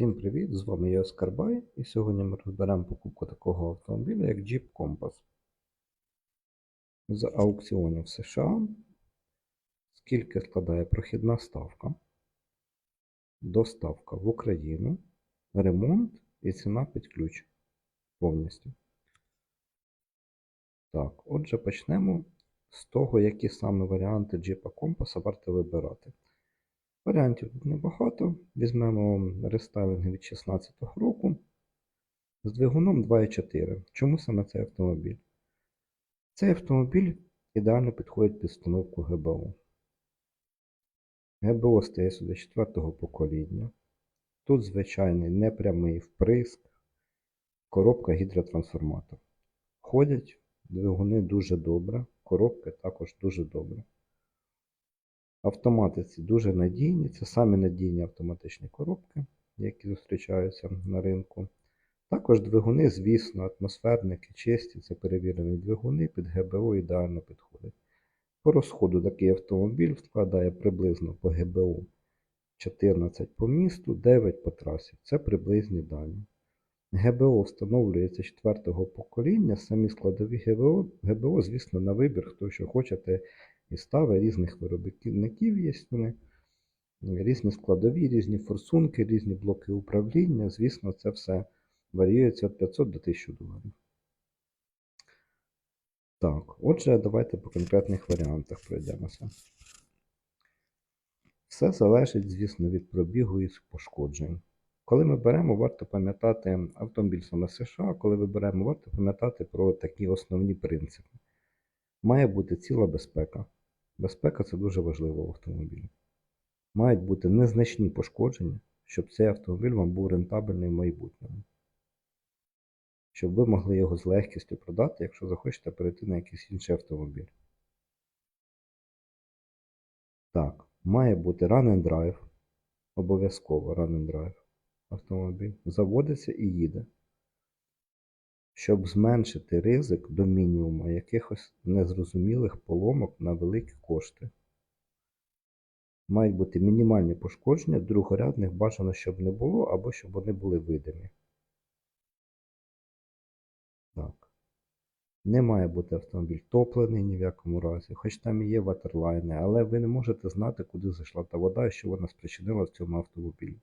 Всім привіт! З вами я Оскарбай і сьогодні ми розберемо покупку такого автомобіля, як Jeep Compass з аукціонів США. Скільки складає прохідна ставка, доставка в Україну, ремонт і ціна під ключ повністю. Так, отже, почнемо з того, які саме варіанти Jeep Compass варто вибирати. Варіантів тут небагато. Візьмемо рестайлинги від 2016 року з двигуном 2.4. Чому саме цей автомобіль? Цей автомобіль ідеально підходить під встановку ГБО. ГБО стає сюди 4 покоління. Тут звичайний непрямий вприск, коробка гідротрансформатор. Ходять двигуни дуже добре, коробки також дуже добре. Автоматиці дуже надійні, це самі надійні автоматичні коробки, які зустрічаються на ринку. Також двигуни, звісно, атмосферники чисті, це перевірені двигуни, під ГБО ідеально підходять. По розходу такий автомобіль складає приблизно по ГБО 14 по місту, 9 по трасі. Це приблизні дані. ГБО встановлюється 4 покоління, самі складові ГБО, ГБО, звісно, на вибір, хто що хочете і стави різних виробників є вони, різні складові, різні форсунки, різні блоки управління. Звісно, це все варіюється від 500 до 1000 доларів. Так, отже, давайте по конкретних варіантах пройдемося. Все залежить, звісно, від пробігу і пошкоджень. Коли ми беремо, варто пам'ятати автомобіль саме США, коли ви беремо, варто пам'ятати про такі основні принципи. Має бути ціла безпека. Безпека це дуже важливо в автомобілі. Мають бути незначні пошкодження, щоб цей автомобіль вам був рентабельний в майбутньому. Щоб ви могли його з легкістю продати, якщо захочете перейти на якийсь інший автомобіль. Так, має бути run and drive. Обов'язково run and drive автомобіль. Заводиться і їде. Щоб зменшити ризик до мінімуму якихось незрозумілих поломок на великі кошти. Мають бути мінімальні пошкодження, другорядних бажано, щоб не було, або щоб вони були видимі. Так. Не має бути автомобіль топлений ні в якому разі, хоч там і є ватерлайни, але ви не можете знати, куди зайшла та вода і що вона спричинила в цьому автомобілі.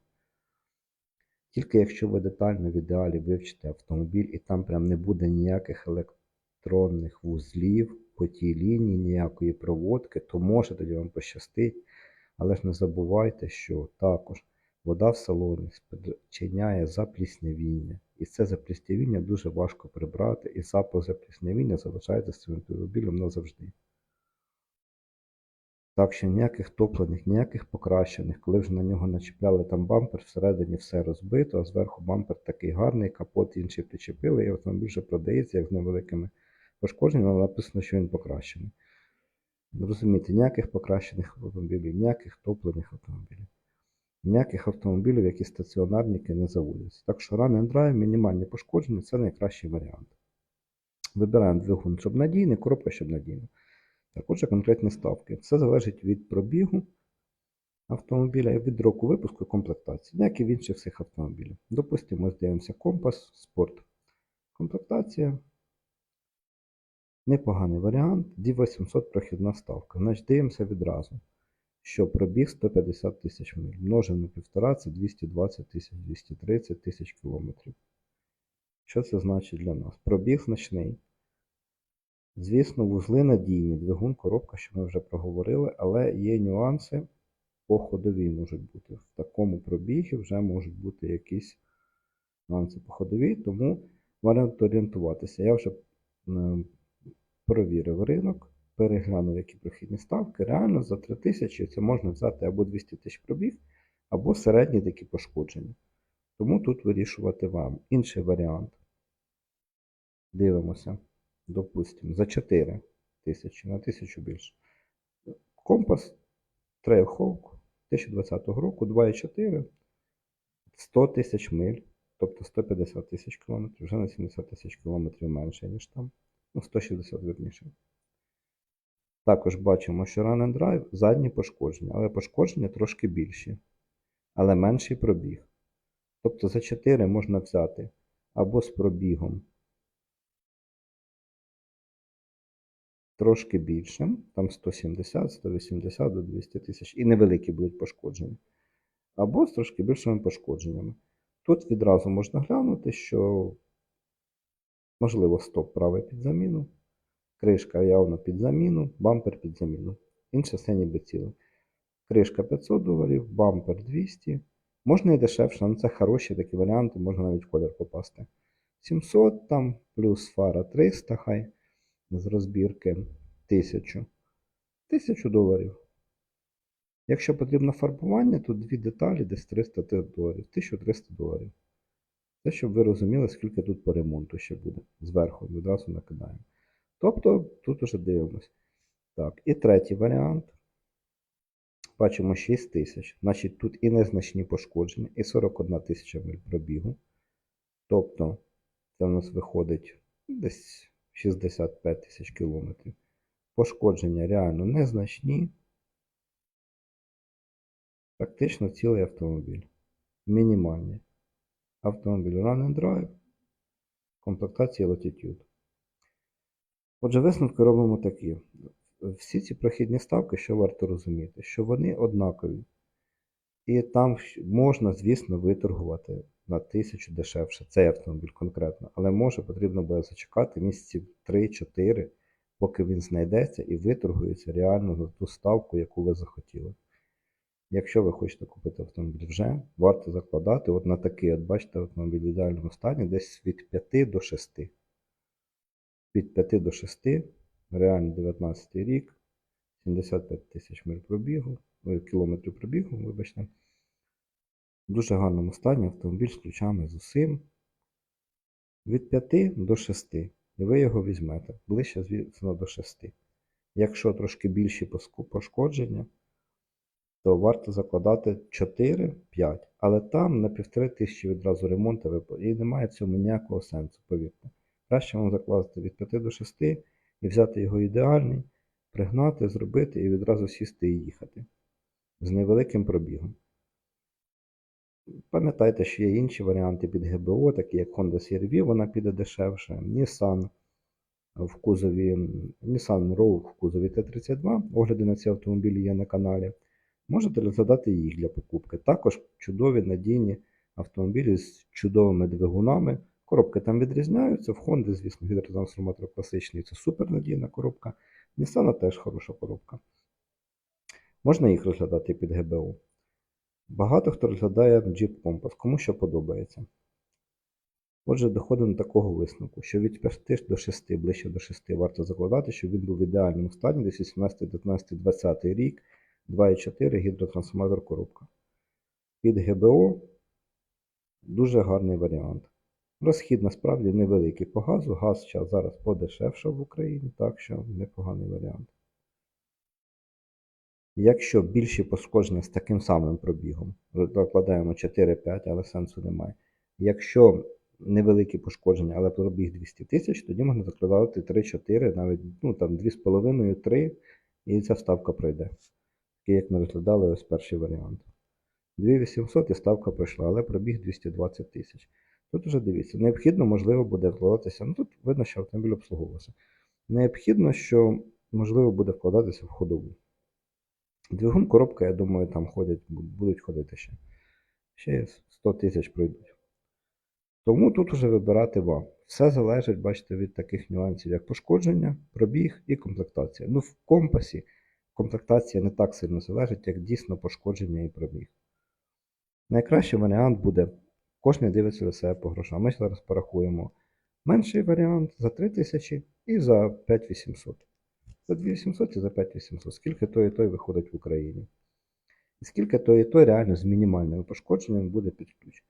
Тільки якщо ви детально в ідеалі вивчите автомобіль і там прям не буде ніяких електронних вузлів по тій лінії, ніякої проводки, то може тоді вам пощастить. Але ж не забувайте, що також вода в салоні спричиняє запліснявіння. І це запліснявіння дуже важко прибрати, і запах запліснявіння залишається з цим автомобілем назавжди. Так що ніяких топлених, ніяких покращених, коли вже на нього начіпляли там бампер, всередині все розбито, а зверху бампер такий гарний, капот інший причепили, і автомобіль вже продається як з невеликими пошкодженнями, але написано, що він покращений. Розумієте, ніяких покращених автомобілів, ніяких топлених автомобілів, ніяких автомобілів, які стаціонарники не заводяться. Так що run drive, мінімальні пошкодження це найкращий варіант. Вибираємо двигун, щоб надійний, коробка, щоб надійна. Так, отже, конкретні ставки. Все залежить від пробігу автомобіля і від року випуску комплектації, як і в інших всіх автомобілів. Допустимо, ось дивимося компас, спорт. Комплектація. Непоганий варіант. D800 прохідна ставка. Значить, дивимося відразу, що пробіг 150 тисяч миль. Множимо на 1,5 це 220 тисяч, 230 тисяч кілометрів. Що це значить для нас? Пробіг значний. Звісно, вузли надійні, двигун, коробка, що ми вже проговорили, але є нюанси по ходовій можуть бути. В такому пробігі вже можуть бути якісь нюанси по ходовій, тому варіант орієнтуватися. Я вже провірив ринок, переглянув, які прохідні ставки. Реально за 3000 це можна взяти або 200 тисяч пробіг, або середні такі пошкодження. Тому тут вирішувати вам. Інший варіант. Дивимося допустимо, за 4 тисячі на 1000 більше. Компас Trailhawk 2020 року 2,4 100 тисяч миль, тобто 150 тисяч кілометрів, вже на 70 тисяч кілометрів менше, ніж там. Ну, 160 верніше. Також бачимо, що Run and Drive задні пошкодження, але пошкодження трошки більші, але менший пробіг. Тобто за 4 можна взяти або з пробігом трошки більшим, там 170, 180 до 200 тисяч, і невеликі будуть пошкодження, або з трошки більшими пошкодженнями. Тут відразу можна глянути, що можливо стоп правий під заміну, кришка явно під заміну, бампер під заміну. Інше все ніби ціле. Кришка 500 доларів, бампер 200. Можна і дешевше, але це хороші такі варіанти, можна навіть в колір попасти. 700 там, плюс фара 300, хай з розбірки 1000. 1000 доларів. Якщо потрібно фарбування, то дві деталі десь 300 доларів, 1300 доларів. Це, щоб ви розуміли, скільки тут по ремонту ще буде. Зверху відразу накидаємо. Тобто тут уже дивимось. Так, і третій варіант. Бачимо 6 тисяч. Значить, тут і незначні пошкодження, і 41 тисяча миль пробігу. Тобто, це в нас виходить десь 65 тисяч кілометрів. Пошкодження реально незначні. Практично цілий автомобіль. Мінімальні. Автомобіль Run and Drive. Комплектація Latitude. Отже, висновки робимо такі. Всі ці прохідні ставки, що варто розуміти, що вони однакові. І там можна, звісно, виторгувати на тисячу дешевше цей автомобіль конкретно, але може потрібно буде зачекати місяців 3-4, поки він знайдеться і виторгується реально за ту ставку, яку ви захотіли. Якщо ви хочете купити автомобіль вже, варто закладати от на такий, от бачите, автомобіль в ідеальному стані десь від 5 до 6. Від 5 до 6, реально 19 рік, 75 тисяч миль пробігу, кілометрів пробігу, вибачте. В дуже гарному стані автомобіль з ключами з усім. Від 5 до 6. І ви його візьмете. Ближче, звісно, до 6. Якщо трошки більші пошкодження, то варто закладати 4-5. Але там на півтори тисячі відразу ремонту і немає цьому ніякого сенсу, повірте. Краще вам закласти від 5 до 6 і взяти його ідеальний, пригнати, зробити і відразу сісти і їхати. З невеликим пробігом. Пам'ятайте, що є інші варіанти під ГБО, такі як Honda CR-V, вона піде дешевше, Nissan в кузові, Nissan Rogue в кузові Т-32. Огляди на ці автомобілі є на каналі. Можете розглядати їх для покупки. Також чудові надійні автомобілі з чудовими двигунами. Коробки там відрізняються. В Honda, звісно, гідротрансформатор класичний це супернадійна коробка. Nissan теж хороша коробка. Можна їх розглядати під ГБО. Багато хто розглядає Jeep Compass, кому що подобається. Отже, доходимо до такого висновку, що від 5 до 6, ближче до 6 варто закладати, щоб він був в ідеальному стані, десь 18, 19, 20 рік, 2,4 гідротрансформатор коробка. Під ГБО дуже гарний варіант. Розхід насправді невеликий по газу. Газ зараз подешевшав в Україні, так що непоганий варіант. Якщо більші пошкодження з таким самим пробігом, закладаємо 4-5, але сенсу немає. Якщо невеликі пошкодження, але пробіг 200 тисяч, тоді можна закладати 3-4, навіть ну, там 2,5-3, і ця ставка пройде. Такий, як ми розглядали ось перший варіант. 2800 і ставка пройшла, але пробіг 220 тисяч. Тут вже дивіться, необхідно, можливо, буде вкладатися. Ну тут видно, що автомобіль обслуговувався. Необхідно, що можливо буде вкладатися в ходову. Двигун, коробка, я думаю, там ходять, будуть ходити ще. Ще 100 тисяч пройдуть. Тому тут вже вибирати вам. Все залежить, бачите, від таких нюансів, як пошкодження, пробіг і комплектація. Ну, в компасі комплектація не так сильно залежить, як дійсно пошкодження і пробіг. Найкращий варіант буде, кожен дивиться за себе по грошам. Ми зараз порахуємо менший варіант за 3000 і за 5800. За 2800 і за 5800. Скільки той і той виходить в Україні. І скільки той і той реально з мінімальними пошкодженнями буде під ключ.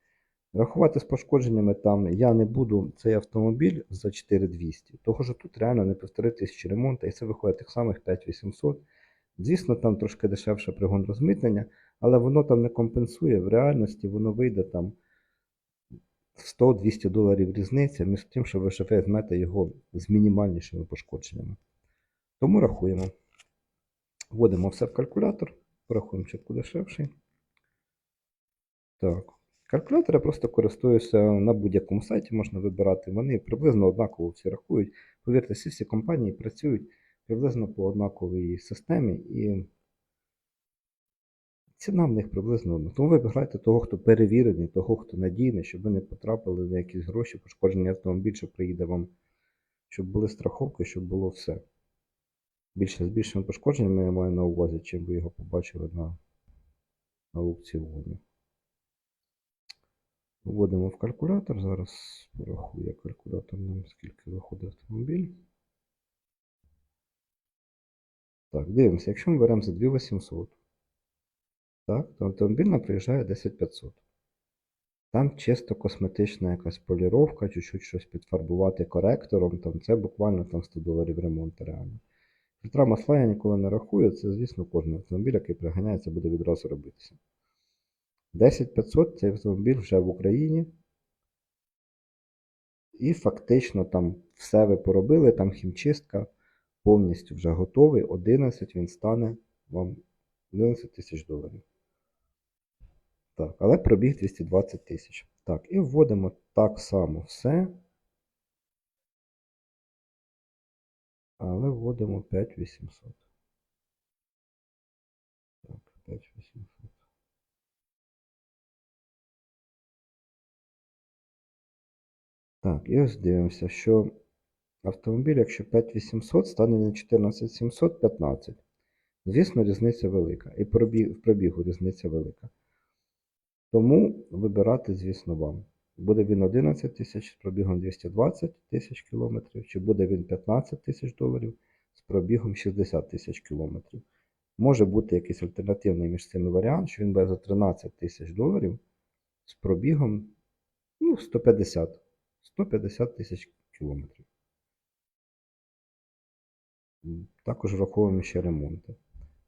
Рахувати з пошкодженнями там я не буду цей автомобіль за 4200, того що тут реально не півтори тисячі ремонту, і це виходить тих самих 5800. Звісно, там трошки дешевше пригон розмитнення, але воно там не компенсує. В реальності воно вийде там 100-200 доларів різниця, між тим, що ви ще візьмете його з мінімальнішими пошкодженнями. Тому рахуємо. Вводимо все в калькулятор, порахуємо чітко дешевший. Так, Калькулятори просто користуюся на будь-якому сайті, можна вибирати. Вони приблизно однаково всі рахують. Повірте, всі всі компанії працюють приблизно по однаковій системі і ціна в них приблизно одна. Тому вибирайте того, хто перевірений, того, хто надійний, щоб ви не потрапили на якісь гроші, пошкодження автомобіль, що приїде вам, щоб були страховки, щоб було все. Більше з більшими пошкодженнями я маю на увазі, чим ви його побачили на, на аукціоні. Вводимо в калькулятор. Зараз порахує калькулятор нам, скільки виходить автомобіль. Так, дивимося, якщо ми беремо за 2800, так, то автомобіль нам приїжджає 10500. Там чисто косметична якась поліровка, чуть-чуть щось підфарбувати коректором, там це буквально там 100 доларів ремонту реально. Фільтра масла я ніколи не рахую, це, звісно, кожен автомобіль, який приганяється, буде відразу робитися. 10500 цей автомобіль вже в Україні. І фактично там все ви поробили, там хімчистка повністю вже готовий. 11 він стане вам 11 тисяч доларів. Так, але пробіг 220 тисяч. Так, і вводимо так само все. Але вводимо 5800. Так, 5800. Так, і ось дивимося, що автомобіль, якщо 5800, стане він 14715. Звісно, різниця велика. І в пробігу різниця велика. Тому вибирати, звісно, вам. Буде він 11 тисяч з пробігом 220 тисяч кілометрів, чи буде він 15 тисяч доларів з пробігом 60 тисяч кілометрів. Може бути якийсь альтернативний між цими варіант, що він буде за 13 тисяч доларів з пробігом ну, 150 150 тисяч кілометрів. Також враховуємо ще ремонти.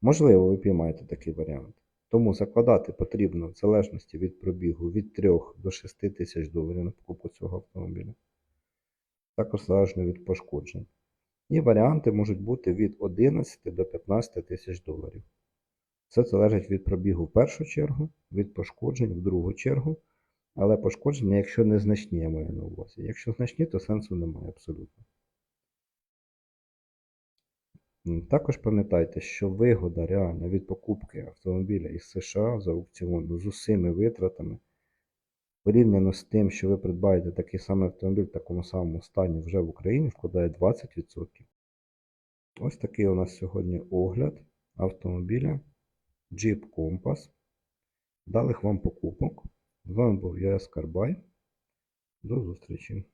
Можливо, ви піймаєте такий варіант. Тому закладати потрібно в залежності від пробігу від 3 до 6 тисяч доларів на покупку цього автомобіля. Також залежно від пошкоджень. І варіанти можуть бути від 11 до 15 тисяч доларів. Це залежить від пробігу в першу чергу, від пошкоджень в другу чергу. Але пошкодження, якщо незначні, я маю на увазі. Якщо значні, то сенсу немає абсолютно. Також пам'ятайте, що вигода реальна від покупки автомобіля із США за аукціону з усіми витратами, порівняно з тим, що ви придбаєте такий самий автомобіль в такому самому стані вже в Україні, складає 20%. Ось такий у нас сьогодні огляд автомобіля Jeep Compass. Далих вам покупок. З вами був я Скарбай. До зустрічі.